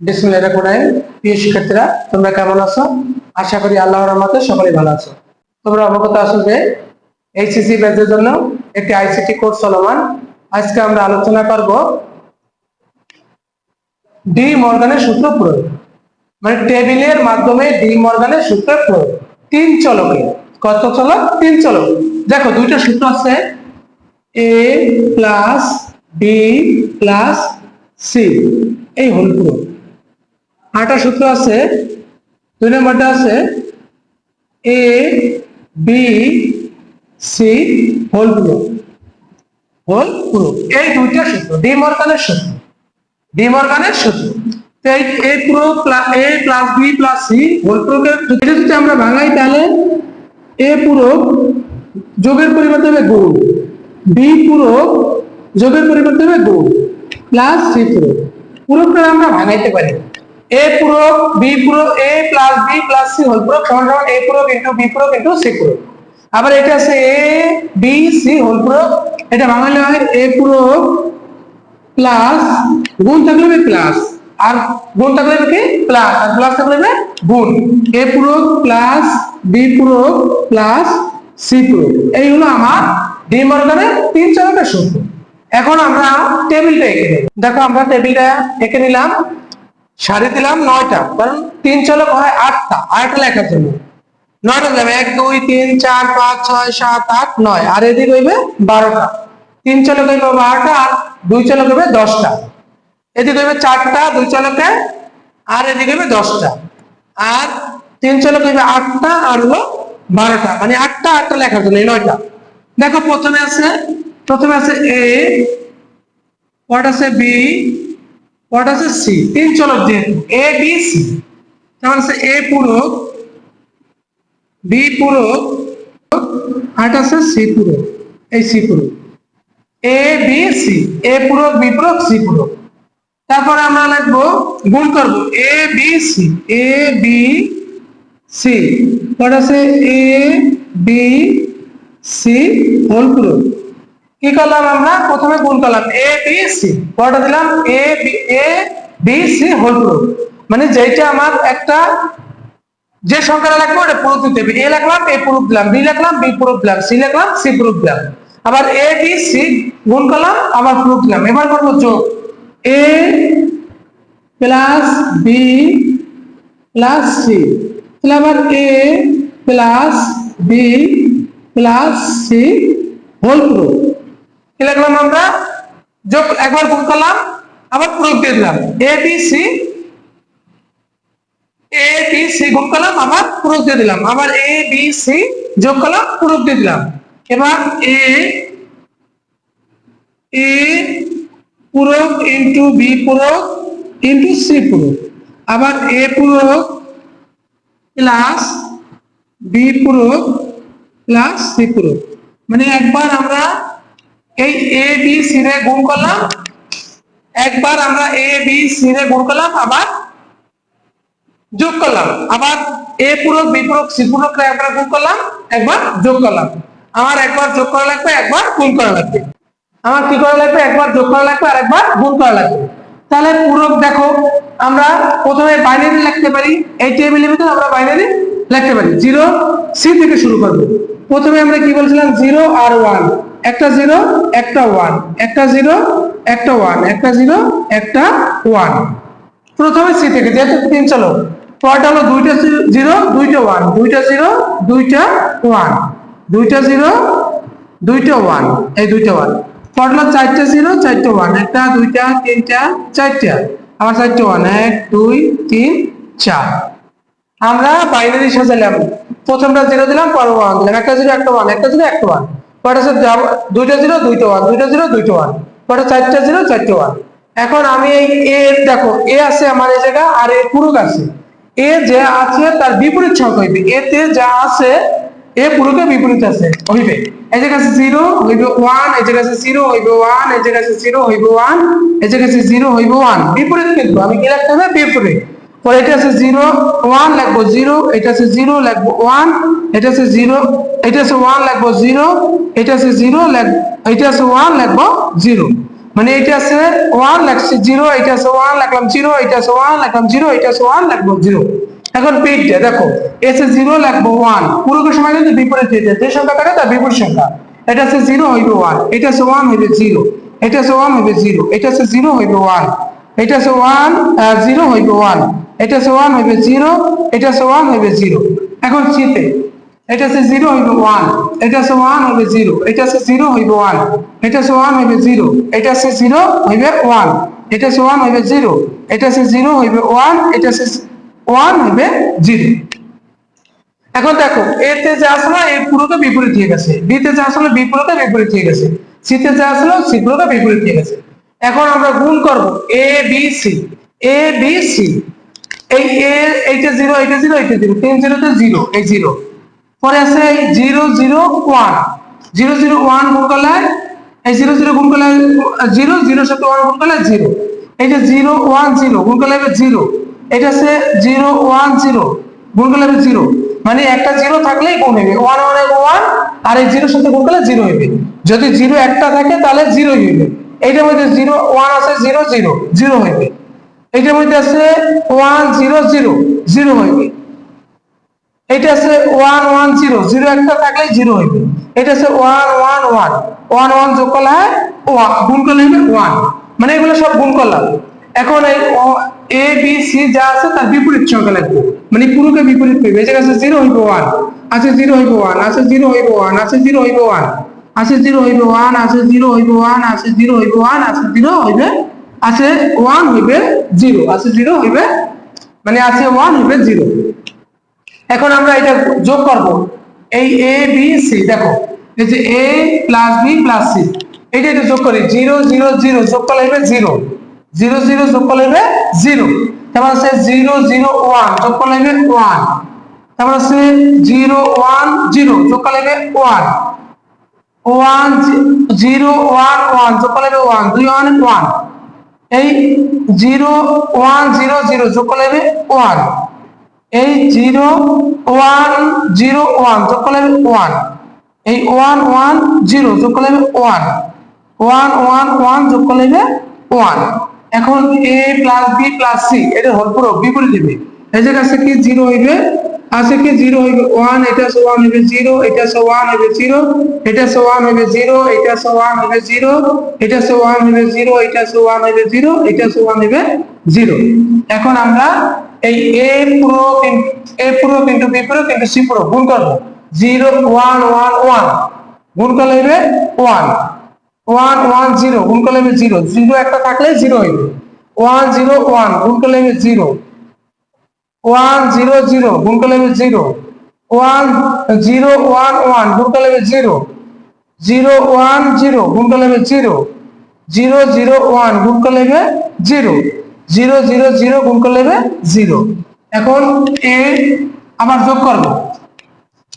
বিসমিল্লাহির রহমানির রহিম। প্রিয় শিক্ষার্থীরা, তোমরা কেমন আছো? আশা করি আল্লাহর রহমতে সকলেই ভালো আছো। তোমরা অবগত আছো যে এইচএসসি ব্যাচের জন্য একটি আইসিটি কোর্স চলমান। আজকে আমরা আলোচনা করব ডি মর্গানের সূত্র প্রয়োগ। মানে টেবিলের মাধ্যমে ডি মর্গানের সূত্র প্রয়োগ। তিন চলকে। কত চলক? তিন চলক। দেখো, দুইটা সূত্র আছে। A plus B plus C এই হল প্রয়োগ। আটা সূত্র আছে, দুই নম্বরটা আছে A B C whole proof whole proof এই দুইটা সূত্র ডি মর্গানের সূত্র। ডি মর্গানের সূত্র এই A proof A plus B plus C whole প্রুফের এটা যদি আমরা ভাঙাই, তাহলে এ পূরক যোগের পরিবর্তে হবে গুণ। বি পূরক যোগের পরিবর্তে হবে গুণ। প্লাস সি পূরক পূরকটা আমরা ভাঙাইতে পারি। এ পূরক বি পূরক A plus B plus C whole পূরক সমান সমান এ পূরক ইন্টু বি পূরক ইন্টু সি পূরক আবার এটা আছে এ বি সি হোল পূরক এটা ভাঙালে হয় এ পূরক প্লাস গুণ থাকলে হবে প্লাস আর গুণ থাকলে কি? প্লাস আর প্লাস থাকলে হবে গুণ। এ পূরক প্লাস বি পূরক প্লাস সি পূরক। এই হলো আমার ডি মর্গানের তিন চলকের সূত্র। এখন আমরা টেবিলটা এঁকে দেখো আমরা টেবিলটা এঁকে নিলাম। সারি দিলাম নয়টা, কারণ তিন চলক হয় আটটা আটটা লেখার জন্য। নয়টা যাবে, এক, দুই, তিন, চার, পাঁচ, ছয়, সাত, আট, নয়, আর এদিকে হইবে বারোটা। তিন চলক হইবে বারোটা, আর দুই চলক হইবে দশটা। এদিকে হইবে চারটা, দুই চলকে, আর এদিকে হইবে দশটা। আর তিন চলক হইবে আটটা, আর হলো বারোটা। মানে আটটা আটটা লেখার জন্য নয়টা। দেখো, প্রথমে আছে প্রথমে আছে এ পট আছে বি পট আছে সি তিন চলক যেহেতু এ বি সি তার আছে এ পূরক বি পূরক আট আছে সি পূরক, এই সি পূরক। এ বি সি এ পূরক বি পূরক সি পূরক। তারপরে আমরা লিখব, গুণ করব। A B C A B C পর আছে এ বি সি হোল পূরক। কি করলাম আমরা? প্রথমে গুণ করলাম। এ বি সি পরটা দিলাম A B A B C whole পূরক মানে যেটা আমার একটা যে সংখ্যাটা লাগবে ওটা পুরো দিতে হবে। এ লিখলাম এ পুরো দিলাম। বি লিখলাম বি পুরো দিলাম। সি লিখলাম সি পুরো দিলাম। আবার এ বি সি গুণ করলাম, আবার পুরো দিলাম। এবার করব যোগ। A plus B plus C তাহলে আবার A plus B plus C whole পুরো কি লিখলাম আমরা? যোগ একবার গুণ করলাম, আবার পুরো দিয়ে দিলাম। A B C A B C গুণ করলাম, আবার পূরক দিয়ে দিলাম। আবার এ বি সি যোগ করলাম পূরক দিয়ে দিলাম। এবার এ এ পূরক ইন্টু বি পূরক ইন্টু সি পূরক। আবার এ পূরক প্লাস বি পূরক প্লাস সি পূরক। মানে একবার আমরা এই এ বি সি রে গুণ করলাম। একবার আমরা এ বি সি রে গুণ করলাম, আবার যোগ করলাম। আবার এ পূরক বি পূরক সি পূরক রে একবার গুণ করলাম, একবার যোগ করলাম। আমার একবার যোগ করা লাগবে, একবার গুণ করা লাগবে। আমার কি করা লাগবে? একবার যোগ করা লাগবে, আর একবার গুণ করা লাগবে। তাহলে পূরক দেখো, আমরা প্রথমে বাইনারি লিখতে পারি। এই টেবিলের ভিতরে আমরা বাইনারি লিখতে পারি। জিরো সি থেকে শুরু করব। প্রথমে আমরা কি বলছিলাম? জিরো আর ওয়ান একটা জিরো একটা ওয়ান একটা জিরো একটা ওয়ান একটা জিরো একটা ওয়ান প্রথমে সি থেকে, যেহেতু তিন চলো পরটা হলো দুইটা জিরো দুইটা ওয়ান দুইটা জিরো দুইটা ওয়ান দুইটা জিরো দুইটা ওয়ান এই দুইটা ওয়ান পর হলো চারটা জিরো চারটা ওয়ান একটা, দুইটা, তিনটা, চারটা। আবার চারটা ওয়ান এক, দুই, তিন, চার। আমরা বাইনারি সাজালাম। প্রথমটা জিরো দিলাম পর ওয়ান দিলাম। একটা জিরো একটা ওয়ান একটা জিরো একটা ওয়ান দুইটা জিরো, দুইটা ওয়ান। দুইটা জিরো, দুইটা ওয়ান। পরে চারটা জিরো, চারটা ওয়ান। এখন আমি এই এ, দেখো, এ আছে আমার এই জায়গা আর এ পুরুক আছে। এ যে আছে তার বিপরীত সংখ্যা হইবে। এতে যা আছে, এ পুরুকে বিপরীত আছে, হইবে। এই জায়গা আছে জিরো, হইবে ওয়ান। এই জায়গা আছে জিরো, হইবে ওয়ান। এই জায়গা আছে জিরো, হইবে ওয়ান। এই জায়গা জিরো, হইবে ওয়ান। বিপরীত কিন্তু, আমি কি লিখতে হবে? বিপরীত। পরে এটা আছে জিরো ওয়ান লাগবো জিরো এটা আছে জিরো লাগবো ওয়ান এটা আছে জিরো এটা আছে ওয়ান লাগবো জিরো এটা আছে জিরো এটা আছে ওয়ান লাগবো জিরো মানে এটা আছে ওয়ান লাগছে জিরো এটা আছে ওয়ান লাগলাম জিরো এটা আছে ওয়ান লাগলাম জিরো এটা আছে ওয়ান লাগবো জিরো এখন পিঠটা দেখো এসে জিরো লাগবো ওয়ান পুরোকে সময় কিন্তু বিপরীত হয়ে যায় যে সংখ্যা থাকে তার বিপরীত সংখ্যা এটা আছে জিরো হইবে ওয়ান এটা আছে ওয়ান হইবে জিরো এটা আছে ওয়ান হইবে জিরো এটা আছে জিরো হইবে ওয়ান এটা আছে ওয়ান জিরো হইবে ওয়ান এটা আছে ওয়ান হইবে জিরো এটা আছে ওয়ান হইবে জিরো এখন চিতে এটা আছে জিরো হইবে ওয়ান এটা আছে ওয়ান হইবে জিরো এটা আছে জিরো হইবে ওয়ান এটা আছে ওয়ান হইবে জিরো এটা আছে জিরো হইবে ওয়ান এটা আছে ওয়ান হইবে জিরো এটা আছে জিরো হইবে ওয়ান এটা আছে ওয়ান হইবে জিরো এখন দেখো এতে যা আসলো এর পুরোটা বিপরীত হয়ে গেছে বিতে যা আসলো বি পুরোটা বিপরীত হয়ে গেছে সিতে যা আসলো সি পুরোটা বিপরীত হয়ে গেছে এখন আমরা গুণ করব A B C A B C এই এ এইটা জিরো এইটা জিরো এইটা জিরো তিন জিরোতে জিরো এই জিরো পরে আছে zero zero one zero zero one গুণ করলে, এই জিরো জিরো গুণ করলে জিরো জিরো সাথে ওয়ান গুণ করলে জিরো এই যে জিরো ওয়ান জিরো গুণ করলে হবে জিরো এটা আছে জিরো ওয়ান জিরো গুণ করলে হবে জিরো মানে একটা জিরো থাকলেই গুণ হবে ওয়ান ওয়ান ওয়ান আর এই জিরোর সাথে গুণ করলে জিরো হবে যদি জিরো একটা থাকে, তাহলে জিরো হইবে এইটার মধ্যে জিরো ওয়ান আছে জিরো জিরো জিরো হইবে এইটার মধ্যে আছে ওয়ান জিরো জিরো জিরো হইবে এটা আছে ওয়ান ওয়ান জিরো জিরো একটা থাকলে জিরো হইবে এটা আছে one one one one one যোগ করলে হয় ওয়ান গুণ করলে হবে ওয়ান মানে এগুলো সব গুণ করলাম। এখন এই এ বি সি যা আছে তার বিপরীত সংখ্যা লাগবে। মানে পুরোকে বিপরীত পেবে এই জায়গায় আছে জিরো হইবে ওয়ান আছে জিরো হইবে ওয়ান আছে জিরো হইবে ওয়ান আছে জিরো হইবে ওয়ান আছে জিরো হইবে ওয়ান আছে জিরো হইবে ওয়ান আছে জিরো হইবে ওয়ান আছে জিরো হইবে আছে ওয়ান হইবে জিরো আছে জিরো হইবে মানে আছে ওয়ান হইবে জিরো এখন আমরা এটা যোগ করব। এই এ বি সি দেখো, এই যে A plus B plus C এটা এটা যোগ করি জিরো জিরো জিরো যোগ করলে হবে জিরো জিরো জিরো যোগ করলে হবে জিরো তারপর আছে জিরো জিরো ওয়ান যোগ করলে হবে ওয়ান তারপর আছে জিরো ওয়ান জিরো যোগ করলে হবে one one zero one one যোগ করলে হবে ওয়ান দুই ওয়ান ওয়ান এই জিরো ওয়ান জিরো জিরো যোগ করলে হবে ওয়ান। এই জিরো ওয়ান জিরো ওয়ান যোগ করলে হবে ওয়ান। এই ওয়ান ওয়ান জিরো যোগ করলে হবে ওয়ান। ওয়ান ওয়ান ওয়ান যোগ করলে হবে ওয়ান। এখন A plus B plus C, এটা হল পুরো বিপরীত দিবে। যে কাছে কি জিরো হইবে? আছে কি জিরো হইবে? ওয়ান, এটা আছে ওয়ান হইবে জিরো, এটা আছে ওয়ান হইবে জিরো, এটা আছে ওয়ান হইবে জিরো, এটা আছে ওয়ান হইবে জিরো, এটা আছে ওয়ান হইবে জিরো, এটা আছে ওয়ান হইবে জিরো, এটা ওয়ান হইবে জিরো। এখন আমরা এই এ পুরো এ পুরো কিন্তু বি পুরো কিন্তু সি পুরো গুণ করব। Zero, one one one. গুণ করলে হবে ওয়ান। One one, zero. গুণ করলে হবে জিরো। জিরো একটা থাকলে জিরো হইবে। One, zero, one. গুণ করলে হবে জিরো। ওয়ান জিরো জিরো, গুণ করলে হবে zero. One zero one one, গুণ করলে হবে জিরো। জিরো ওয়ান জিরো, গুণ করলে হবে জিরো। জিরো জিরো ওয়ান, গুণ করলে হবে জিরো। জিরো জিরো জিরো, গুণ করলে হবে জিরো। এখন এ আবার যোগ করব।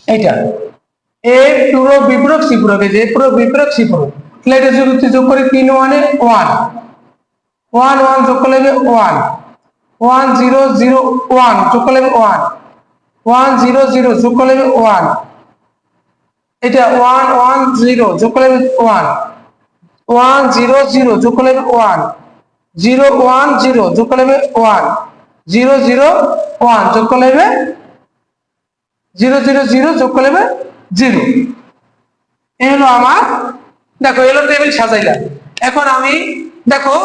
এইটা। এ পুরো বিপরক সি পুরক এই যে এ পুরো বিপরক সি পুরক তাহলে এটা যোগ যোগ করে, তিন ওয়ানে ওয়ান। ওয়ান ওয়ান যোগ করলে হবে one. One zero zero one যোগ করলে ওয়ান ওয়ান জিরো জিরো যোগ করলে ওয়ান এটা ওয়ান ওয়ান জিরো যোগ করলে ওয়ান ওয়ান জিরো জিরো যোগ করলে ওয়ান জিরো ওয়ান জিরো যোগ করলে ওয়ান জিরো জিরো ওয়ান যোগ করলে জিরো জিরো জিরো যোগ করলে জিরো এই হলো আমার, দেখো এলো টেবিল সাজাইলাম। এখন আমি, দেখো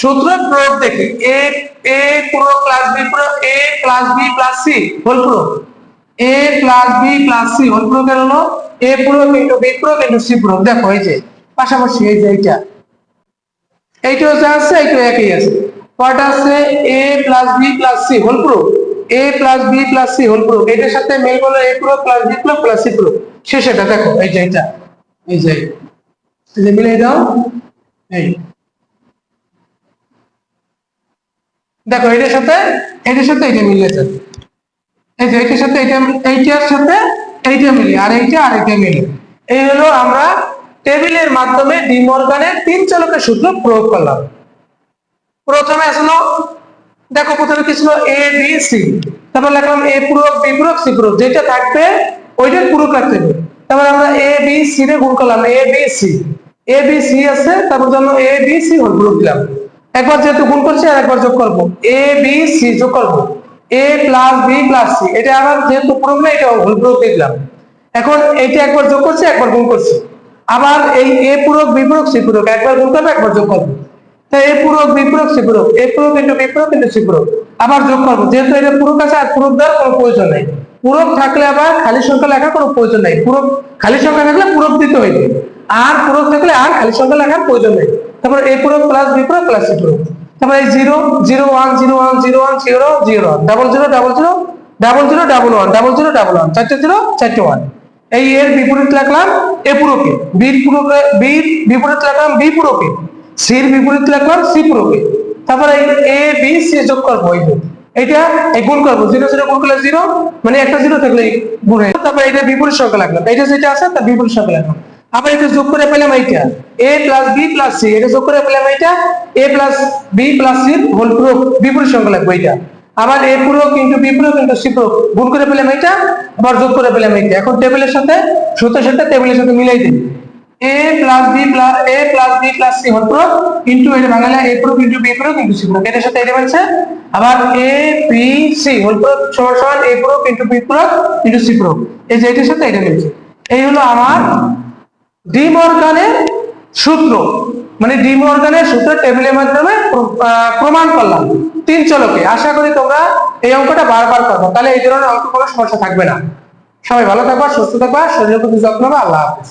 সূত্র প্রয়োগ দেখি। এ এ পুরো প্লাস বি পুরো A plus B plus C whole পুরো। A plus B plus C whole পুরো কেন হলো? এ পুরো ইন্টু বি পুরো ইন্টু সি পুরো। দেখো, এই যে, পাশাপাশি এই যে এইটা। এইটা যা আছে এইটা একই আছে। কয়টা আছে? A plus B plus C whole পুরো। A plus B plus C whole পুরো। এটার সাথে মিল করলে এ পুরো প্লাস বি পুরো প্লাস সি পুরো। শেষ এটা দেখো, এই যে এইটা। এই যে এই যে মিলাই দাও। এই। দেখো, এটার সাথে এটার সাথে এটা মিলেছে এই যে এটার সাথে এটা এইটার সাথে এইটা মিলে আর এইটা আর এইটা মিলে এই হলো আমরা টেবিলের মাধ্যমে ডিমর্গানের তিন চলকের সূত্র প্রয়োগ করলাম। প্রথমে আসলো, দেখো, প্রথমে কি ছিল? এ বি সি তারপর লিখলাম এ পূরক বি পূরক সি পূরক, যেটা থাকবে, ওইটার পূরক রাখতে হবে। তারপর আমরা এ বি সি রে গুণ করলাম A B C A B C আছে, তারপর জন্য A B C whole group দিলাম। একবার যেহেতু গুণ করছি আর একবার যোগ করব। এ বি সি যোগ করব। A plus B plus C এটা আবার যেহেতু প্রয়োগ না এটা হোল গ্রুপ দিলাম এখন এটা একবার যোগ করছি, একবার গুণ করছি। আবার এই এ পূরক বি সি পূরক একবার গুণ করব, একবার যোগ করব। এ পূরক বি সি এ পূরক ইন্টু বি ইন্টু সি আবার যোগ করব। যেহেতু এটা পূরক আছে, আর পূরক দেওয়ার কোনো প্রয়োজন নেই। পূরক থাকলে আবার খালি সংখ্যা লেখার কোনো প্রয়োজন নেই। পূরক খালি সংখ্যা থাকলে পূরক দিতে হইবে। আর পূরক থাকলে আর খালি সংখ্যা লেখার প্রয়োজন নেই। তারপর এ পূরক প্লাস বি পূরক প্লাস সি পূরক তারপর এই zero zero one zero one zero one zero zero double zero double zero double zero double one double zero double one চারটে জিরো চারটে ওয়ান এই এর বিপরীত লিখলাম এ পুরোকে বির পুরোকে বির বিপরীত লিখলাম বি পুরোকে সির বিপরীত লিখলাম সি পুরোকে তারপরে এই এ বি সি যোগ করব, এই। এটা এই গুণ করব জিরো জিরো গুণ করলে জিরো মানে একটা জিরো থাকলে গুণ হয়ে। তারপরে এটা বিপরীত সংখ্যা লাগলাম এটা যেটা আছে, তার বিপরীত সংখ্যা লাগলাম আবার এটা যোগ করে পেলাম এইটা। A plus B plus C এটা যোগ করে পেলাম এইটা। A plus B plus C whole proof বিপরীত সংখ্যা লাগবে এইটা। আবার এ পূরক ইন্টু বি পূরক ইন্টু সি পূরক গুণ করে পেলাম এইটা, আবার যোগ করে পেলাম এইটা। এখন টেবিলের সাথে, সূত্রের সাথে টেবিলের সাথে মিলাই দিন A plus B plus A plus B plus C whole proof into এটা বাংলা এ পূরক ইন্টু বি পূরক ইন্টু সি পূরক এটার সাথে এটা বলছে আবার A B C whole proof সমান সমান এ পূরক ইন্টু বি পূরক ইন্টু সি পূরক এই যে এটার সাথে এটা মিলছে। এই হলো আমার ডি মর্গানের সূত্র মানে ডিম অর্গানের সূত্র টেবিলের মাধ্যমে প্রমাণ করলাম। তিন চলকে, আশা করি তোমরা এই অঙ্কটা বারবার করব তাহলে এই ধরনের অঙ্ক কোনো সমস্যা থাকবে না। সবাই ভালো থাকবা, সুস্থ থাকবা শরীরের প্রতি যত্ন আল্লাহ হাফিজ।